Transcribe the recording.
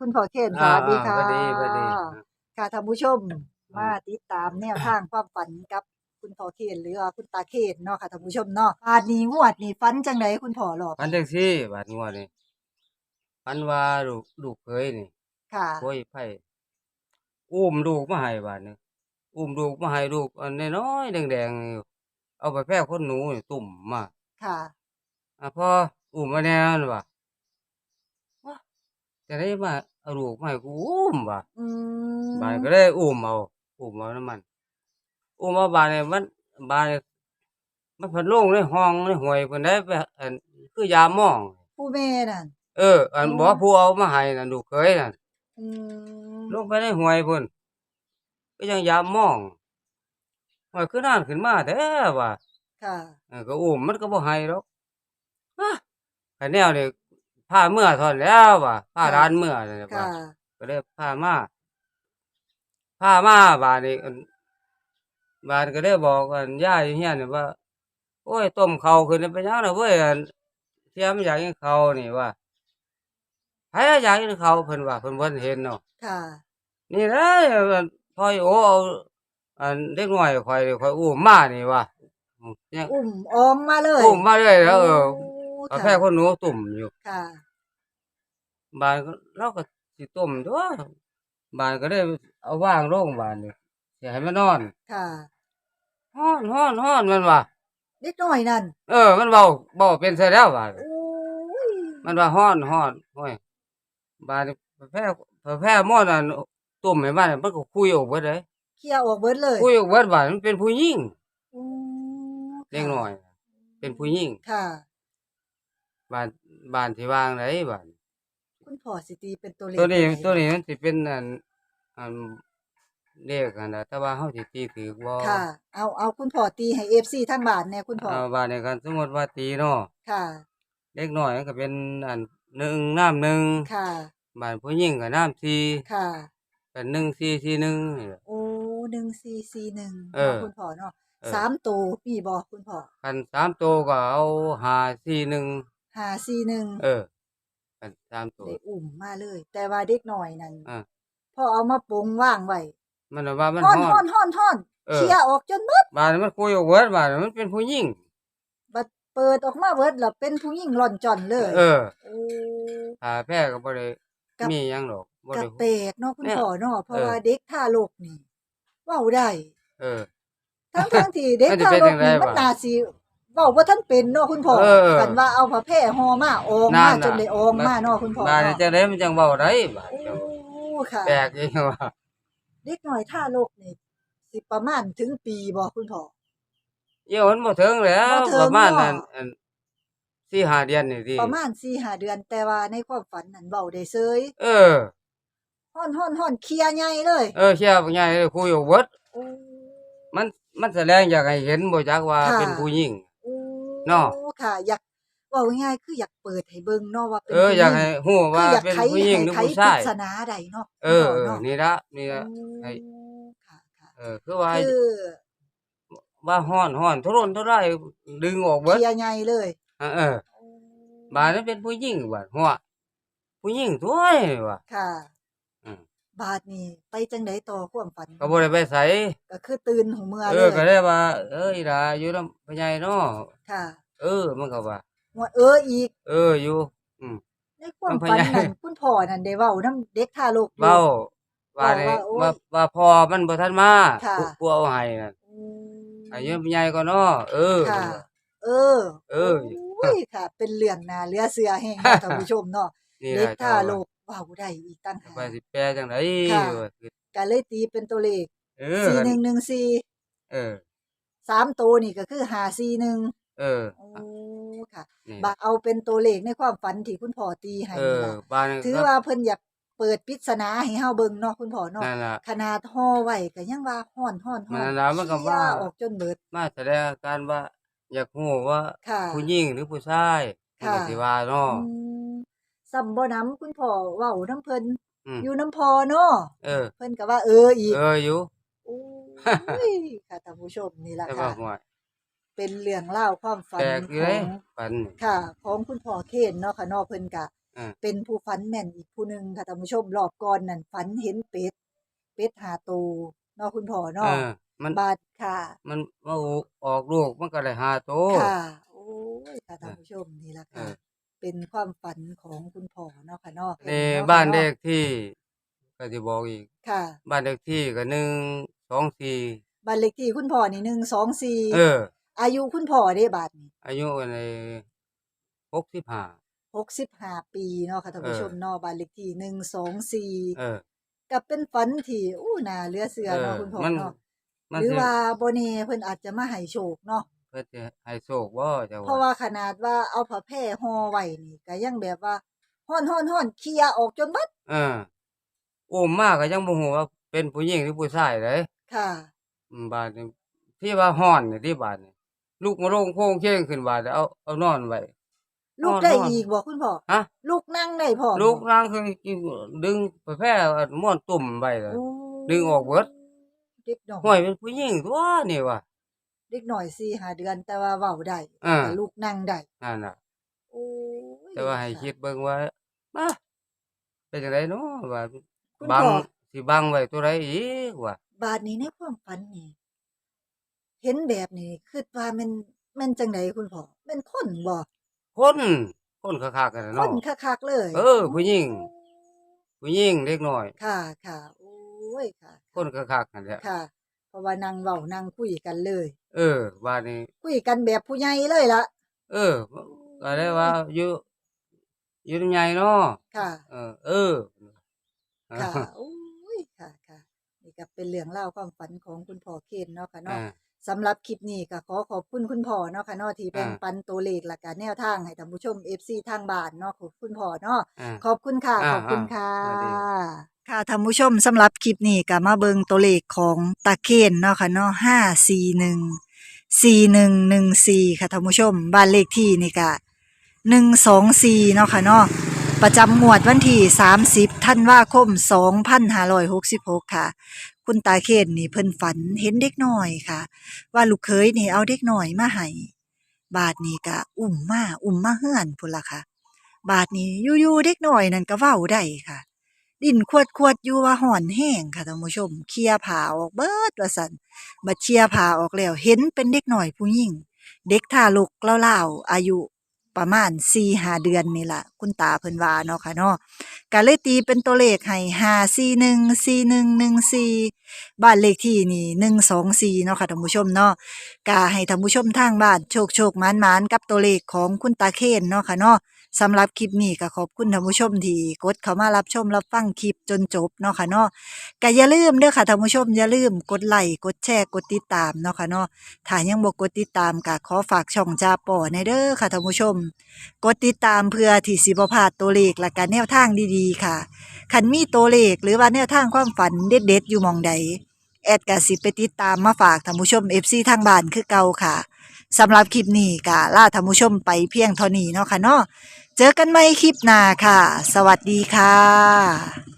คุณพ่อเคนสวัสดีค่ะอ่าสวัสดีสวัสดีค่ะท่านผู้ชมมาติดตามแนวทางความฝันกับคุณพ่อเคนหรือว่าคุณตาเคนเนาะค่ะท่านผู้ชมเนาะบาดนี้งวดนี้ฝันจังไดคุณพ่อหรอบพันจังซี่บาดงวดนี่พันว่าลูกลูกเคยนี่ค่ะโอยไผอุ้มลูกมาให้บาดนึงอุ้มลูกมาให้ลูกอันน้อยๆแดงๆนี่เอาไปแพร่คนหนูนี่ตุ่มมาค่ะอะพออุ้มมาแน่นว่าว้า จะได้มาเอาลูกมาให้กูอุ้มว่ะอืมบาดก็ได้อุ้มเอาอุ้มเอาน้ำมันอุ้มเอาบาดนี่มันบาดนี่มันเพันลงในห้องในห้วยเพิ่นได้ไปอันคือยาหมอง ผู้แม่นั่นเออ อันอ๋อบ่ผู้เอามาให้น่ะลูกเคยน่ะ อืมลงไปในห้วยพุ่นก็ยังยามมองห้วยคือนานขึ้นมาแท้ว่าค่ะ เออก็อุ้มมันก็บ่ให้ดอกฮะคันแนวนี่ พาเมื่อทอนแล้วว่าพาค่ะร้านเมื่อนั่นแหละว่าค่ะก็เลยพามาพามาบาดนี้อันบาดก็ได้บอกกันย่าอยู่เฮียนนี่ว่า โอ้ยต้มข้าวขึ้นไปยังน่ะเว้ยอันเทียมอยากกินข้าวนี่ว่าไผอยากกินข้าวเพิ่นว่าเพิ่นบ่เห็นเนาะ ค่ะ นี่แหละอันพ่อยโอเอาอันเด็กน้อยข่อยข่อยอุ้มมานี่ว่าอืมยังอุ้มอองมาเลยอุ้มมาเลยแล้วเออโกาแฟคนหนูตุ่มอยู่ ค่ะ บ้านก็เราก็สิต้มตัวบ้านก็ได้เอาวางโรงบ้านนี่สิให้มันนอนค่ะฮ้อนฮ้อนฮ้อนมันว่าเด็กน้อยนั่นเออ มันเว้าเว้าเป็นซะแล้วว่าโอ้ยมันว่าฮ้อนฮ้อนโอ้ยบ้านนี่แพ้แพ้หม้อนั่นตุ่มให้มันมันก็คุยออกเบิดเลยเคลียร์ออกเบิดเลยคุยออกเบิดว่ามันเป็นผู้หญิงอืมเด็กน้อย เป็นผู้หญิงค่ะบ้านบ้านที่วางไหนบ้าน คุณพ่อสิตีเป็นตัวเลขตัวนี้ใดตัวนี้มันสิเป็นอันอันเลขกันนะแต่ว่าเฮาสิตีถือบ่ค่ะ เอาเอาคุณพ่อตีให้ FC ทางบ้านแน่คุณพ่อเอาบ้านนี้กันสมมุติว่าตีเนาะค่ะเล็กน้อยมันก็เป็นอันหนึ่งน้ำหนึ่งค่ะบ้านผู้หญิงก็น้ำสี่ค่ะเป็นหนึ่งสี่สี่หนึ่งนี่แหละโอ้หนึ่งสี่สี่หนึ่งเออคุณพ่อเนาะเออสามตัวมีบ่คุณพ่อคันสามตัวก็เอาห้าสี่หนึ่งห้าสี่หนึ่งเออ คันสามตัว ได้อุ่มมาเลย แต่ว่าเด็กน้อยนั่นอ่าพ่อเอามาปรุงว่างไว้มันว่ามันฮ้อนฮ้ฮ้ออนนฮ้อนฮ้อนเออเคลียร์ออกจนเบิดบ้านมันคุยออกเบิดบ้านมันเป็นผู้หญิงบัดเปิดออกมาเบิดแล้วเป็นผู้หญิงร่อนจ่อนเลยเออโอ้ถ้าแพ้ก็บ่ได้กับมีหยังดอกบ่กะได้แปลกเนาะคุณเนี่ยพ่อเนาะเพราะเออ ว่าเด็กทารกนี่เว้าได้ เออ ทั้งทั้งที่เด็กมันสิทาเป็นรจักงไดนี่มันวะ น่าสิ เว้าบ่ทันเป็นเนาะคุณพ่อเออคันว่าเอาผ้าแพร่ห่อมาอองนั่มานน่ะจนได้อองมาเนาะคุณพ่อบ้านเนาะจังได๋มันจังเว้าได้บ้านโอ้เจ้าค่ะแปลกอีกว่าเด็กน้อยทารกนี่สิประมาณถึงปีบ่คุณพ่อเดี๋ยวมันบ่ถึงแล้วบ่ถึงประมาณเนาะนั้นอัน4-5เดือนนี่ติประมาณ4-5เดือนแต่ว่าในความฝันนั้นเว้าได้เซยเออ ฮ้อนๆๆเคลียร์ใหญ่เลยเออเชียร์บ่ใหญ่เลยคุยอยู่เบิดโอ้ มันมันแสดงอยากให้เห็นบ่จักว่าค่ะ เป็นผู้หญิงโอ้ เนาะค่ะ อยากเว้าง่ายๆคืออยากเปิดให้เบิ่งเนาะว่าเป็นเอออยากให้ฮู้ผู้ว่าหญิงคืออยากเป็นไขผู้หญิงหรือไขผู้ปริชายศนาใดเนาะเออคุณเอพ่อเนาะนี่ละนี่ละโอ้ให้ค่ะค่ะเออคือว่าคือว่าฮ้อนฮ้อนทุรนทุรายดึงออกเคเบิดลียร์ใหญ่เลยเออเออบาดนั้นเป็นผู้หญิงบาดหัวผู้หญิงตัวนี่ว่ะค่ะอืม บาดนี้ไปจังไดต่อความฝันก็บ่ได้ไปไสก็คือตื่นหูเมื่อเอเลอยก็ได้ว่า เอ้ยล่ะอยู่นำพ่อใหญ่เนาะค่ะเออ มันก็ว่าว่าเอออีกเอออยู่ อืม ในความมันพฝันยายนั้นคุณพ่อนั่นได้เว้านํเด็กทารกอยู่ เว้าว่านี่ว่าโอ้ยว่าว่าพ่อมันบ่ทันมาค่ะ ผู้ผู้เอาให้นั่นอืมอายุใหญ่ก็เนาะเออ ค่ะ เออเออโอ้ยค่ะ เป็นเรื่องน่าเหลือเชื่อแฮงเนาะท่านผู้ชมเนาะนี่เด็กล่ะทารกเว้าได้อีกต่างหากว่าสิแปลจังไดค่ะ ว่าคือก็เลยตีเป็นตัวเลขเออสี่หนึ่งหนึ่งสี่เออ สามตัวนี่ก็คือหาสี่หนึ่งเออโอ้ค่ะนี่บะเอาเป็นตัวเลขในความฝันที่คุณพ่อตีให้เอนี่อล่ะบ้านถือว่าเพิ่นอยากเปิดปริศนาให้เฮาเบิ่งเนาะคุณพ่อเนาะนั่นล่ะ ขนาดห่อไว้ก็ยังว่าฮ้อนฮ้อนฮ้มัอนนน่ะมันก็ว่าเชี่ยออกจนเบิดมาแสดงอาการว่า อยากฮู้ว่าค่ะ ผู้หญิงหรือผู้ชายมันค่ะก็สิว่าเนาะอืม ซ้ำบ่นํคุณพ่อเว้านํเพิ่นอืม อยู่นํพ่อเนาะเออ เพิ่นก็ว่าเอออีกเอออยู่โอ้ยค่ะท่านผู้ชมนี่ล่ะแต่ว่าค่ะห่วยเป็นเรื่องเล่าวความฝันแปลกอยู่ขเลอยงฝันนี่ค่ะ ของคุณพ่อเคนเนาะค่ะเนาะเพิ่นกะ อ่า เป็นผู้ฝันแม่นอีกผู้หนึ่งค่ะท่านผู้ชมรอบก่อนนั่นฝันเห็นเป็ด เป็ดหาตัวเนาะคุณพ่อเอเนาะอมันบาดค่ะ มันมาออกลูกมันก็เลยหาโตค่ะ โอ้ยค่ะท่านผู้ชมนี่ล่ะเอค่ะอ เป็นความฝันของคุณพ่อเนาะค่ะเนาะนี่เนาะบ้านค่ะเลเนาะขที่ก็สิบอกอีก ค่ะ บ้านเลขที่ก็หนึ่งสองสี่บ้านเลขที่คุณพ่อนี่124เออ อายุคุณพ่อเด้บาดนี้อายุในหกสิบห้า65ปีเนาะค่ะท่านเอผู้อชมเนาะบ้านเลขที่124เออก็เป็นฝันที่อู้น่าเหลือเชื่อเนาะคุณพ่อมันเนาะมันหรือสิว่าบ่แน่เพิ่นอาจจะมาให้โชคเนาะ เพื่อจะให้โชคบ่เจ้าเพราะว่าขนาดว่าเอาผ้าแพร่ห่อไว้นี่ก็ยังแบบว่าฮ้อนๆๆเคลียร์ออกจนเบิดเอออุ้มมาก็ยังบ่ฮู้ว่าเป็นผู้หญิงหรือผู้ชายเด้ค่ะอืมบาดนี้ที่ว่าฮ้อนนี่ที่บาดนี้ลูกมาลงโค้งเค้งขึ้นบาดนี้เอาเอานอนไว้ลูกฮ้อนๆได้อีกบ่คุณพ่อฮะลูกนั่งได้พร้อมลูกบ่นางคือกินดึงไปแพร่ม่วนตุ่มไว้เลยโอ้ดึงออกเบิดเด็กน้อยห้วยเป็นผู้หญิงตัวนี่ว่ะ เด็กน้อย4 5เดือน แต่ว่าเว้าได้อ่า แต่ลูกนั่งได้นั่นน่ะ โอ้ยแต่ว่าให้ค่ะคิดเบิ่งว่ามาเป็นจังไดเนาะว่าคุณบังพ่อสิบังไว้ตัวใดอีกว่าบาดนี้ในความฝันนี่เห็นแบบนี้คิดว่าแม่นแม่นจังไดคุณพ่อแม่นคนบ่คนคนคักๆกันน่ะคเนาะ นคักๆเลยเออผู้หญิง ผู้หญิงเล็กน้อย ค่ะค่ะโอ้ยค่ะ คนคักๆนั่นแหละค่ะ เพราะว่านั่งเว้านั่งคุยกันเลย เออว่านี่คุยกันแบบผู้ใหญ่เลยล่ะเออก็ได้ว่าอยู่อยู่นำใหญ่เนาะค่ะ เออ เออค่ะโอ้ยค่ะค่ะนี่ก็เป็นเรื่องเล่าวความฝันของคุณพ่อเคนเนาะค่ะเนาะอ่า สำหรับคลิปนี้ก็ขอขอบคุณคุณพ่อเนาะค่ะเนาะที่แบ่งอ่าปันตัวเลขและก็แนวทางให้ท่านผู้ชม FC ทางบ้านเนาะขอบคุณพ่อเนาะอ่า ขอบคุณค่ะอ่าขอบคุณค่ะอ่าสวัสดี ค่ะท่านผู้ชมสำหรับคลิปนี้ก็มาเบิงตัวเลขของตาเคนเนาะค่ะเนาะห้าสี่หนึ่งสี่หนึ่งหนึ่งสี่ค่ะท่านผู้ชมบ้านเลขที่นี่ก็หนึ่งสองสี่เนาะค่ะเนาะ ประจำงวดวันที่สามสิบธันวาคมสองพันห้าร้อยหกสิบหกค่ะ คุณตาเคนนี่เพิ่นฝันเห็นเด็กน้อยค่ะ ว่าลูกเคยนี่เอาเด็กน้อยมาให้บาดนี้ก็อุ้มมาอุ้มมาเฮือนพุ่นล่ะค่ะ บาดนี้อยู่ๆเด็กน้อยนั่นก็เว้าได้ค่ะ ดินขวดขวดอยู่ว่าห่อนแห้งค่ะท่านผู้ชมเคลียผ้าออกเบิดว่าซั่นบัดเคลียร์ผ้าออกแล้วเห็นเป็นเด็กน้อยผู้หญิงเด็กทารกเล่าๆอายุ ประมาณ4-5เดือนนี่ละคุณตาเพิ่นว่าเนาะค่ะเนาะก็เลยตีเป็นตัวเลขให้หาสี่หนึ่งสี่หนึ่งหนึ่งสี่บ้านเลขที่นี่หนึ่งสองสี่เนาะค่ะท่านผู้ชมเนาะก็ให้ท่านผู้ชมทางบ้านโชคโชคมานมันกับตัวเลขของคุณตาเคนเนาะค่ะเนาะ สำหรับคลิปนี้ก็ขอบคุณท่านผู้ชมที่กดเข้ามารับชมรับฟังคลิปจนจบเนาะค่ะเนาะก็อย่าลืมเด้อค่ะท่านผู้ชมอย่าลืมกดไลค์กดแชร์กดติดตามเนาะค่ะเนาะถ้ายังบ่กดติดตามก็ขอฝากช่องจาป่อในเด้อค่ะท่านผู้ชม กดติดตามเพื่อที่สิบ่พลาดตัวเลขและก็แนวทางดีๆค่ะคันมีตัวเลขหรือว่าแนวทางความฝันเด็ดๆอยู่มองใดแอดกสิไปติดตามมาฝากท่านผู้ชม FC ทางบ้านคือเก่าค่ะ สำหรับคลิปนี้ก็ลาท่านผู้ชมไปเพียงเท่านี้เนาะค่ะเนาะเจอกันใหม่คลิปหน้าค่ะ สวัสดีค่ะ